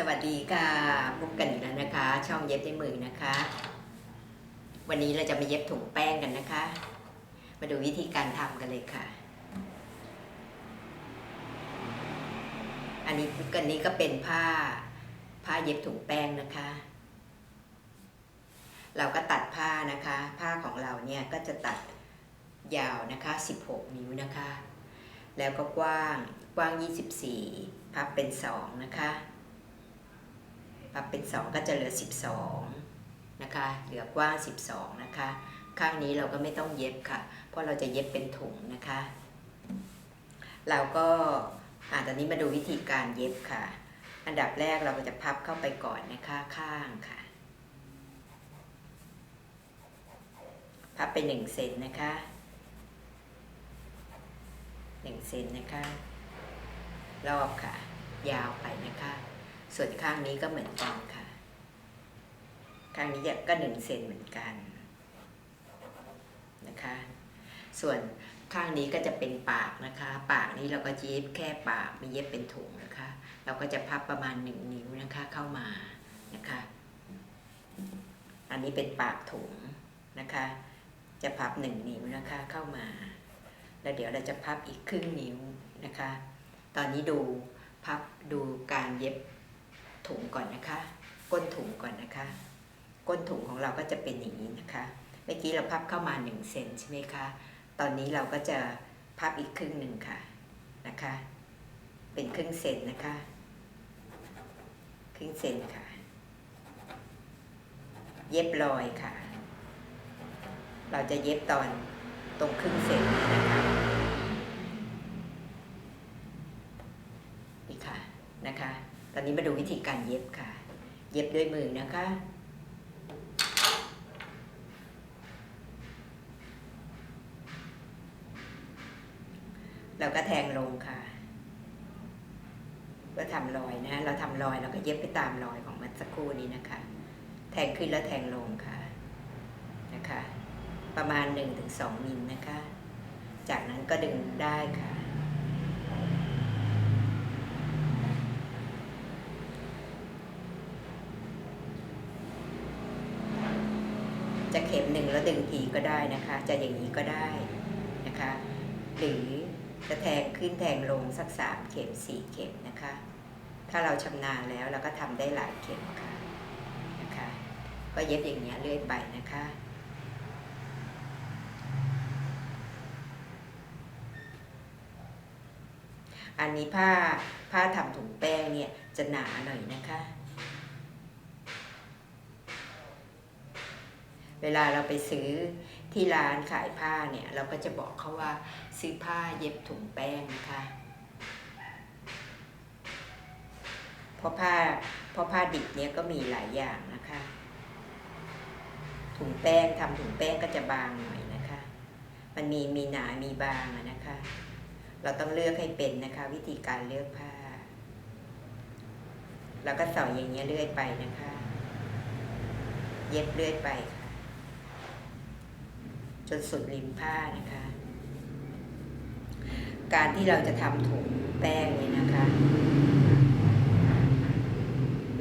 สวัสดีค่ะพบกันอีกแล้วนะคะ ช่องเย็บในมือนะคะ วันนี้เราจะมาเย็บถุงแป้งกันนะคะ มาดูวิธีการทำกันเลยค่ะ อันนี้กันนี้ก็เป็นผ้าผ้าเย็บถุงแป้งนะคะ เราก็ตัดผ้านะคะ ผ้าของเราเนี่ยก็จะตัดยาวนะคะ 16 นิ้วนะคะ แล้วก็กว้างกว้าง 24 พับเป็น 2 นะคะ พับเป็น 2 ก็จะเหลือ 12 นะคะ เหลือกว้าง 12 นะคะ ข้างนี้เราก็ไม่ต้องเย็บค่ะ เพราะเราจะเย็บเป็นถุงนะคะ เราก็อ่าตอนนี้มาดูวิธีการเย็บค่ะ อันดับแรกเราก็จะพับเข้าไปก่อนนะคะข้างค่ะ พับไปหนึ่งเซนนะคะหนึ่งเซนนะคะ รอบค่ะ ยาวไปนะคะ ส่วนข้างนี้ก็เหมือนกันค่ะ ข้างนี้ก็หนึ่งเซนเหมือนกันนะคะ ส่วนข้างนี้ก็จะเป็นปากนะคะ ปากนี้เราก็เย็บแค่ปากไม่เย็บเป็นถุงนะคะ เราก็จะพับประมาณหนึ่งนิ้วนะคะเข้ามานะคะ อันนี้เป็นปากถุงนะคะ จะพับหนึ่งนิ้วนะคะเข้ามา แล้วเดี๋ยวเราจะพับอีกครึ่งนิ้วนะคะ ตอนนี้ดูพับดูการเย็บ ถุงก่อนนะคะ ก้นถุงก่อนนะคะ ก้นถุงของเราก็จะเป็นอย่างนี้นะคะ เมื่อกี้เราพับเข้ามา1เซนใช่ไหมคะ ตอนนี้เราก็จะพับอีกครึ่งหนึ่งค่ะนะคะ เป็นครึ่งเซนนะคะ ครึ่งเซนค่ะ เย็บรอยค่ะ เราจะเย็บตอนตรงครึ่งเซนนี้นะคะนี่ค่ะนะคะ อนนี้มาดูวิธีการเย็บค่ะ เย็บด้วยมือนะคะ เราก็แทงลงค่ะเพื่อทำรอยนะ เราทำรอยเราก็เย็บไปตามรอยของมันสักครู่นี้นะคะ แทงขึ้นแล้วแทงลงค่ะนะคะ ประมาณ 1-2มิลนะคะ จากนั้นก็ดึงได้ค่ะ จะเข็มหนึ่งแล้วดึงทีก็ได้นะคะ จะอย่างนี้ก็ได้นะคะ หรือจะแทงขึ้นแทงลงสักสามเข็มสี่เข็มนะคะ ถ้าเราชำนาญแล้วเราก็ทำได้หลายเข็มค่ะนะคะ ก็เย็บอย่างนี้เรื่อยไปนะคะอันนี้ผ้าผ้าทำถุงแป้งเนี่ยจะหนาหน่อยนะคะ เวลาเราไปซื้อที่ร้านขายผ้าเนี่ยเราก็จะบอกเขาว่าซื้อผ้าเย็บถุงแป้งนะคะเพราะผ้าเพราะผ้าดิบเนี่ยก็มีหลายอย่างนะคะ ถุงแป้งทำถุงแป้งก็จะบางหน่อยนะคะ มันมีมีหนา มีบางนะคะ เราต้องเลือกให้เป็นนะคะ วิธีการเลือกผ้า แล้วก็สอยอย่างเงี้ยเรื่อยไปนะคะ เย็บเรื่อยไปค่ะ จนสุดริมผ้านะคะ การที่เราจะทำถุงแป้งเนี่ยนะคะ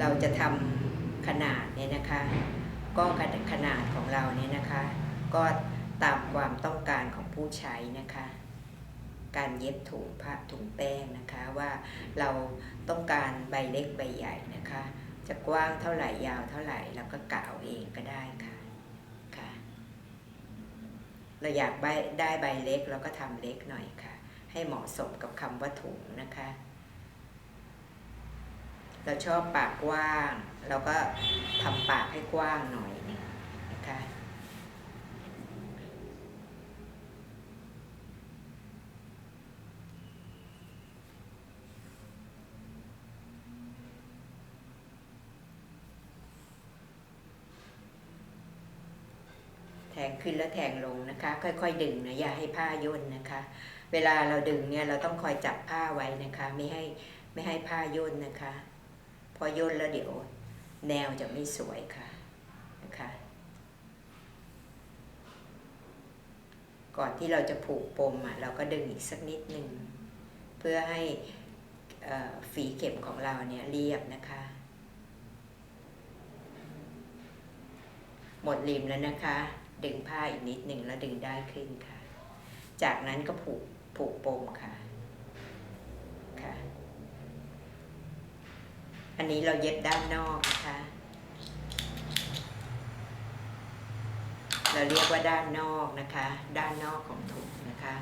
เราจะทำขนาดเนี่ยนะคะ ก็ขนาดของเราเนี่ยนะคะ ก็ตามความต้องการของผู้ใช้นะคะ การเย็บถุงผ้าถุงแป้งนะคะว่าเราต้องการใบเล็กใบใหญ่นะคะ จะกว้างเท่าไหร่ยาวเท่าไหร่เราก็กะเอาเองก็ได้ค่ะ เราอยากใบได้ใบเล็กเราก็ทำเล็กหน่อยค่ะ ให้เหมาะสมกับคำว่าถุงนะคะ เราชอบปากกว้าง เราก็ทำปากให้กว้างหน่อย ขึ้นแล้วแทงลงนะคะ ค่อยๆดึงนะอย่าให้ผ้าย่นนะคะ เวลาเราดึงเนี่ยเราต้องคอยจับผ้าไว้นะคะ ไม่ให้ไม่ให้ผ้าย่นนะคะ พอย่นแล้วเดี๋ยวแนวจะไม่สวยค่ะนะคะก่อนที่เราจะผูกปมอะเราก็ดึงอีกสักนิดหนึ่งเพื่อให้ฝีเข็มของเราเนี่ยเรียบนะคะ หมดริมแล้วนะคะ ดึงผ้าอีกนิดหนึ่งแล้วดึงได้ขึ้นค่ะ จากนั้นก็ผูกผูกปมค่ะค่ะ อันนี้เราเย็บด้านนอกนะคะเราเรียกว่าด้านนอกนะคะ ด้านนอกของถุงนะคะ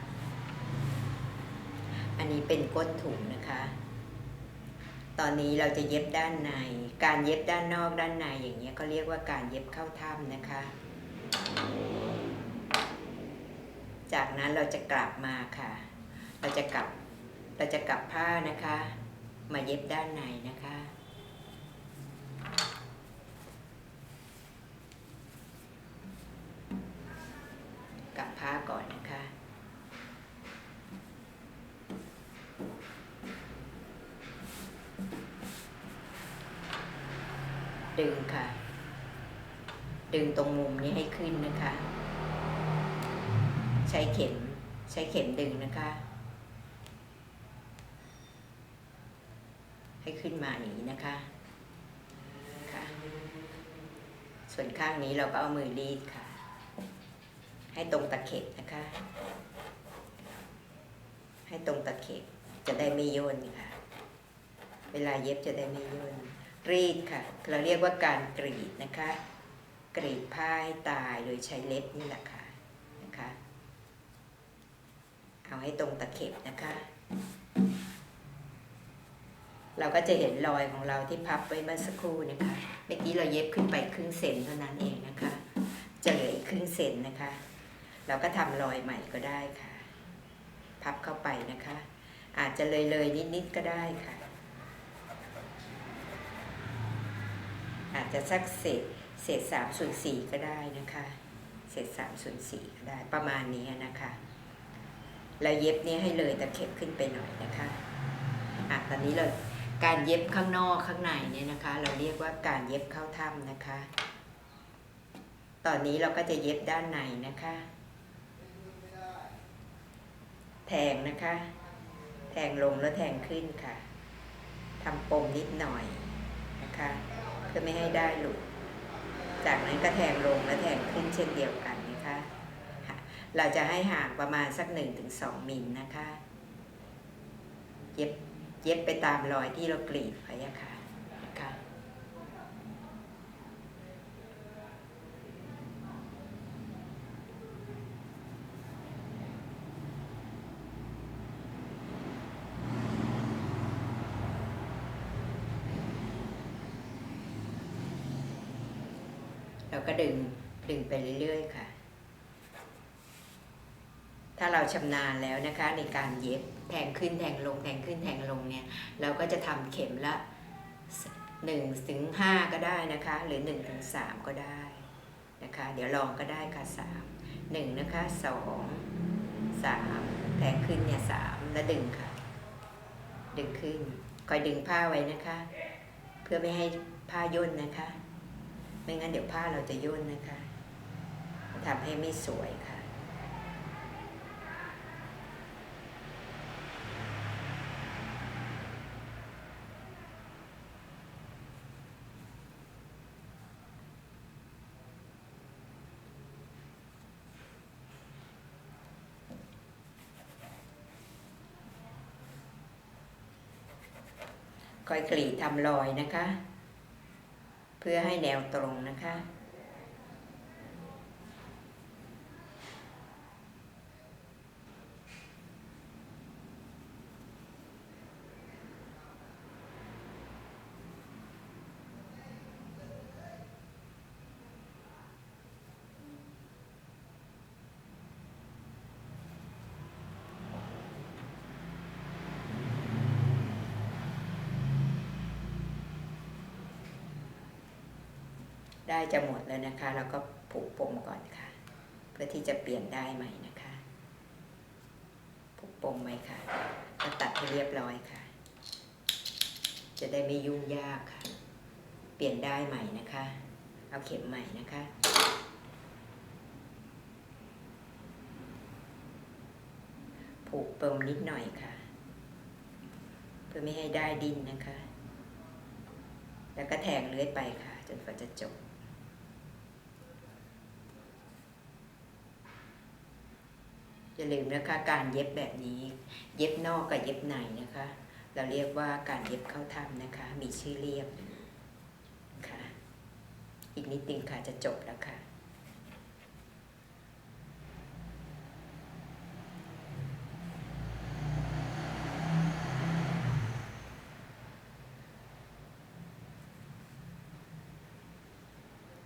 อันนี้เป็นก้นถุงนะคะ ตอนนี้เราจะเย็บด้านใน การเย็บด้านนอกด้านในอย่างเงี้ยก็เรียกว่าการเย็บเข้าถ้ำนะคะ จากนั้นเราจะกลับมาค่ะ เราจะกลับ เราจะกลับผ้านะคะ มาเย็บด้านในนะคะ กลับผ้าก่อนนะคะ ดึงค่ะ ดึงตรงมุมนี้ให้ขึ้นนะคะ ใช้เข็มใช้เข็มดึงนะคะ ให้ขึ้นมาอย่างนี้นะคะค่ะส่วนข้างนี้เราก็เอามือรีดค่ะ ให้ตรงตะเข็บนะคะ ให้ตรงตะเข็บจะได้ไม่ย่นค่ะ เวลาเย็บจะได้ไม่ย่นรีดค่ะ เราเรียกว่าการกรีดนะคะ กรีดผ้าให้ตายโดยใช้เล็บนี่แหละค่ะนะคะ เอาให้ตรงตะเข็บนะคะ เราก็จะเห็นรอยของเราที่พับไว้เมื่อสักครู่นะคะเมื่อกี้เราเย็บขึ้นไปครึ่งเซนเท่านั้นเองนะคะ จะเหลืออีกครึ่งเซนนะคะ เราก็ทำรอยใหม่ก็ได้ค่ะ พับเข้าไปนะคะ อาจจะเลยเลยๆนิดๆก็ได้ค่ะ อาจจะสักเศษ เศษสามส่วนสี่ก็ได้นะคะ เศษสามส่วนสี่ก็ได้ประมาณนี้นะคะแล้วเย็บนี้ให้เลยตะเข็บขึ้นไปหน่อยนะคะอะตอนนี้เราการเย็บข้างนอกข้างในเนี่ยนะคะ เราเรียกว่าการเย็บเข้าถ้ำนะคะ ตอนนี้เราก็จะเย็บด้านในนะคะ แทงนะคะ แทงลงแล้วแทงขึ้นค่ะทำปมนิดหน่อยนะคะ เพื่อไม่ให้ได้หลุด จากนั้นก็แทงลงและแทงขึ้นเช่นเดียวกันนะคะ เราจะให้ห่างประมาณสัก 1-2มิลนะคะ เย็บเย็บไปตามรอยที่เรากรีดไว้ค่ะ เราก็ดึงดึงไปเรื่อยๆค่ะ ถ้าเราชำนาญแล้วนะคะ ในการเย็บแทงขึ้นแทงลงแทงขึ้นแทงลงเนี่ยเราก็จะทำเข็มละหนึ่งถึงห้าก็ได้นะคะ หรือหนึ่งถึงสามก็ได้นะคะ เดี๋ยวลองก็ได้ค่ะสามหนึ่งนะคะสองสามแทงขึ้นเนี่ยสามแล้วดึงค่ะ ดึงขึ้นคอยดึงผ้าไว้นะคะ เพื่อไม่ให้ผ้าย่นนะคะ ไม่งั้นเดี๋ยวผ้าเราจะย่นนะคะทำให้ไม่สวยค่ะ คอยกรีดทำรอยนะคะ เพื่อให้แนวตรงนะคะ ได้จะหมดแล้วนะคะ แล้วก็ผูกปมก่อนค่ะ เพื่อที่จะเปลี่ยนได้ใหม่นะคะ ผูกปมไว้ค่ะแล้วตัดให้เรียบร้อยค่ะ จะได้ไม่ยุ่งยากค่ะ เปลี่ยนได้ใหม่นะคะ เอาเข็มใหม่นะคะผูกปมนิดหน่อยค่ะ เพื่อไม่ให้ได้ดินนะคะ แล้วก็แทงเลื้อยไปค่ะ จนกว่าจะจบ อย่าลืมนะคะการเย็บแบบนี้ เย็บนอกกับเย็บในนะคะ เราเรียกว่าการเย็บเข้าถ้ำนะคะ มีชื่อเรียกค่ะ อีกนิดนึงค่ะจะจบแล้วค่ะ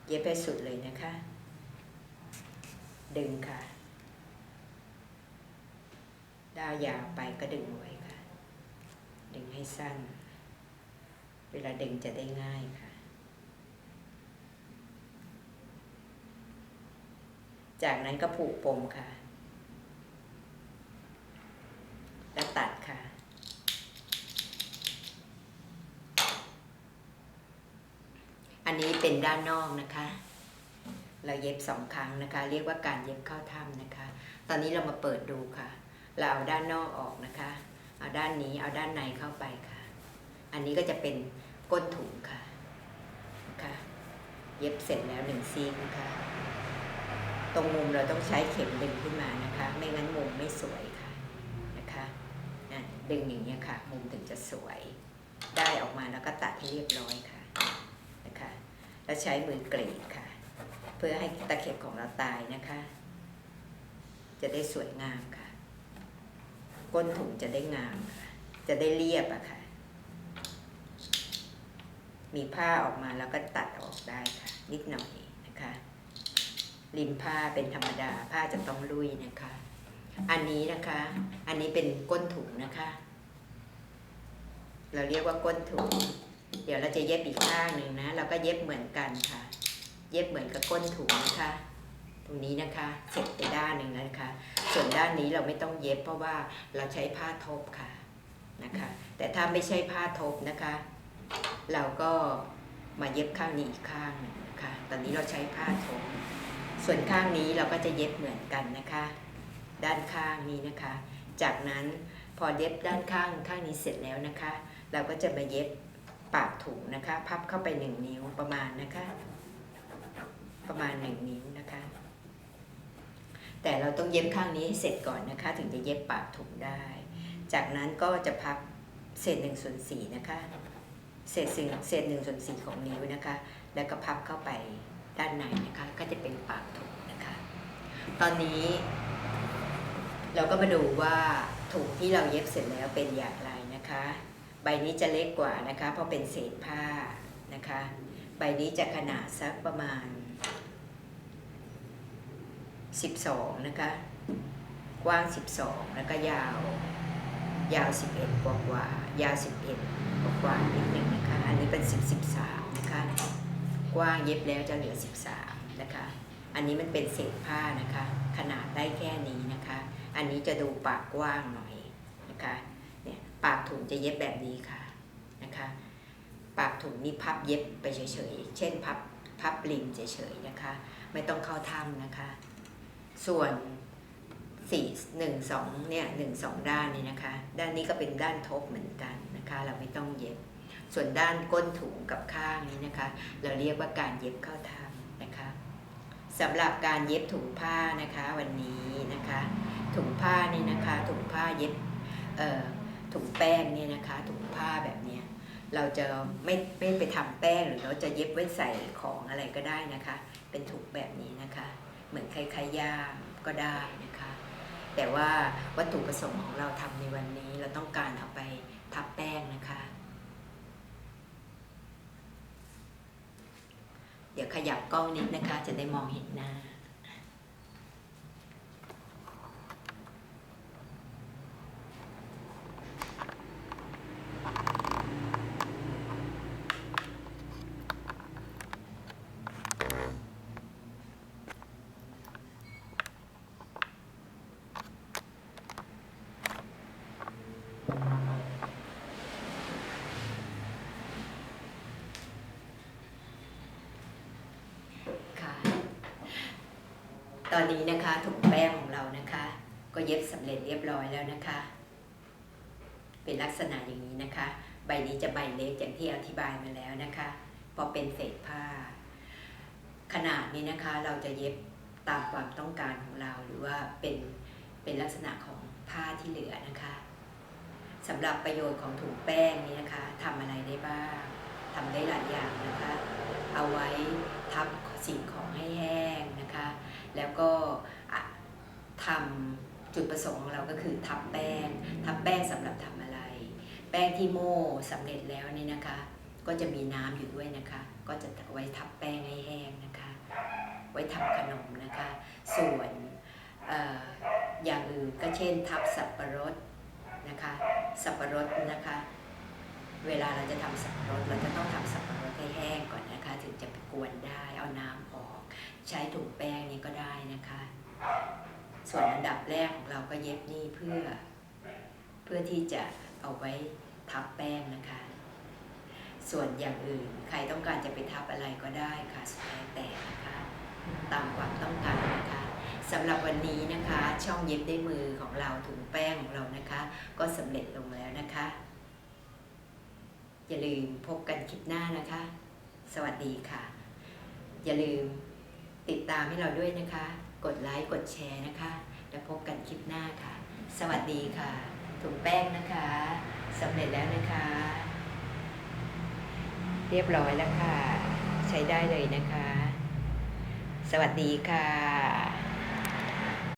เย็บไปสุดเลยนะคะ ดึงค่ะายาวไปก็ดึงไว้ค่ะ ดึงให้สั้น เวลาดึงจะได้ง่ายค่ะ จากนั้นก็ผูกปมค่ะ แล้วตัดค่ะอันนี้เป็นด้านนอกนะคะ เราเย็บสองครั้งนะคะ เรียกว่าการเย็บเข้าถ้ำนะคะ ตอนนี้เรามาเปิดดูค่ะ เราเอาด้านนอกออกนะคะ เอาด้านนี้เอาด้านในเข้าไปค่ะ อันนี้ก็จะเป็นก้นถุงค่ะนะคะเย็บเสร็จแล้วหนึ่งซีกนะคะ ตรงมุมเราต้องใช้เข็มดึงขึ้นมานะคะ ไม่งั้นมุมไม่สวยค่ะนะคะนะดึงอย่างนี้ยค่ะ มุมถึงจะสวย ได้ออกมาแล้วก็ตัดให้เรียบร้อยค่ะนะคะ แล้วใช้มือกรีดค่ะ เพื่อให้ตะเข็บของเราตายนะคะ จะได้สวยงามค่ะ ก้นถุงจะได้งามค่ะจะได้เรียบอะค่ะ มีผ้าออกมาแล้วก็ตัดออกได้ค่ะ นิดหน่อยนะคะ ริมผ้าเป็นธรรมดาผ้าจะต้องลุยนะคะ อันนี้นะคะ อันนี้เป็นก้นถุงนะคะ เราเรียกว่าก้นถุง เดี๋ยวเราจะเย็บอีกข้างหนึ่งนะเราก็เย็บเหมือนกันค่ะ เย็บเหมือนกับก้นถุงนะคะ ตรงนี้นะคะเสร็จไปด้านหนึ่งแล้วนะคะ ส่วนด้านนี้เราไม่ต้องเย็บเพราะว่าเราใช้ผ้าทบค่ะนะคะ แต่ถ้าไม่ใช่ผ้าทบนะคะ เราก็มาเย็บข้างนี้อีกข้างนึ่งนะคะ ตอนนี้เราใช้ผ้าทบส่วนข้างนี้เราก็จะเย็บเหมือนกันนะคะ ด้านข้างนี้นะคะ จากนั้นพอเย็บด้านข้างข้างนี้เสร็จแล้วนะคะ เราก็จะมาเย็บปากถุงนะคะ พับเข้าไปหนึ่งนิ้วประมาณนะคะ ประมาณหนึ่งนิ้ว แต่เราต้องเย็บข้างนี้ให้เสร็จก่อนนะคะ ถึงจะเย็บปากถุงได้ จากนั้นก็จะพับเศษหนึ่งส่วนสี่นะคะเศษสิ่งเศษหนึ่งส่วนสี่ของนิ้วนะคะ แล้วก็พับเข้าไปด้านในนะคะ ก็จะเป็นปากถุงนะคะ ตอนนี้ เราก็มาดูว่าถุงที่เราเย็บเสร็จแล้วเป็นอย่างไรนะคะ ใบนี้จะเล็กกว่านะคะ เพราะเป็นเศษผ้านะคะ ใบนี้จะขนาดสักประมาณ 12 นะคะ กว้าง 12 แล้วก็ยาว ยาว 11 กว่ากว่ายาว 11 กว่ากว่านิดหนึ่งนะคะ อันนี้เป็น 10 13 นะคะ กว้างเย็บแล้วจะเหลือ 13 นะคะ อันนี้มันเป็นเศษผ้านะคะ ขนาดได้แค่นี้นะคะ อันนี้จะดูปากกว้างหน่อยนะคะ เนี่ยปากถุงจะเย็บแบบนี้ค่ะนะคะ ปากถุงนี่พับเย็บไปเฉยๆ เช่นพับพับริมเฉยๆนะคะ ไม่ต้องเข้าถ้ำนะคะ ส่วนสี่หนึ่งสองเนี่ยหนึ่งสองด้านนี่นะคะ ด้านนี้ก็เป็นด้านทบเหมือนกันนะคะ เราไม่ต้องเย็บ ส่วนด้านก้นถุงกับข้างนี้นะคะ เราเรียกว่าการเย็บเข้าถ้ำนะคะสำหรับการเย็บถุงผ้านะคะวันนี้นะคะ ถุงผ้านี่นะคะ ถุงผ้าเย็บเอ่อถุงแป้งเนี่ยนะคะ ถุงผ้าแบบนี้เราจะไม่ไม่ไปทำแป้งหรือเราจะเย็บไว้ใส่ของอะไรก็ได้นะคะ เป็นถุงแบบนี้นะคะ เหมือนคล้ายๆย่ามก็ได้นะคะ แต่ว่าวัตถุประสงค์ของเราทำในวันนี้เราต้องการเอาไปทับแป้งนะคะ เดี๋ยวขยับกล้องนิดนะคะจะได้มองเห็นหน้า ค่ะ ต อนนี้นะคะถุงแป้งของเรานะคะ ก็เย็บสำเร็จเรียบร้อยแล้วนะคะ เป็นลักษณะอย่างนี้นะคะ ใบนี้จะใบเล็กอย่างที่อธิบายมาแล้วนะคะพอเป็นเศษผ้า ขนาดนี้นะคะเราจะเย็บตามความต้องการของเราหรือว่าเป็นเป็นลักษณะของผ้าที่เหลือนะคะสำหรับประโยชน์ของถุงแป้งนี้นะคะทำอะไรได้บ้างทำได้หลายอย่างนะคะ เอาไว้ทับสิ่งของให้แห้งนะคะ แล้วก็ทำจุดประสงค์ของเราก็คือทับแป้ง ทับแป้งสำหรับทำอะไร แป้งที่โม่สำเร็จแล้วนี่นะคะ ก็จะมีน้ำอยู่ด้วยนะคะ ก็จะเอาไว้ทับแป้งให้แห้งนะคะ ไว้ทำขนมนะคะ ส่วนอออย่างอื่นก็เช่น ทับสับปะรดนะคะ สับปะรดนะคะ เวลาเราจะทำสับปะรดเราจะต้องทำสับปะรดให้แห้งก่อนนะคะ ถึงจะไปกวนได้เอาน้ำออก ใช้ถุงแป้งนี้ก็ได้นะคะ ส่วนอันดับแรกของเราก็เย็บนี่เพื่อ เพื่อที่จะเอาไว้ทับแป้งนะคะ ส่วนอย่างอื่นใครต้องการจะไปทับอะไรก็ได้ค่ะสุดแท้แต่นะคะตามความต้องการนะคะสำหรับวันนี้นะคะ ช่องเย็บด้วยมือของเราถุงแป้งของเรานะคะ ก็สำเร็จลงแล้วนะคะ อย่าลืมพบกันคลิปหน้านะคะ สวัสดีค่ะ อย่าลืม ติดตามให้เราด้วยนะคะ กดไลค์ กดแชร์นะคะ แล้วพบกันคลิปหน้าค่ะ สวัสดีค่ะ ถุงแป้งนะคะสำเร็จแล้วนะคะ เรียบร้อยแล้วค่ะ ใช้ได้เลยนะคะ สวัสดีค่ะ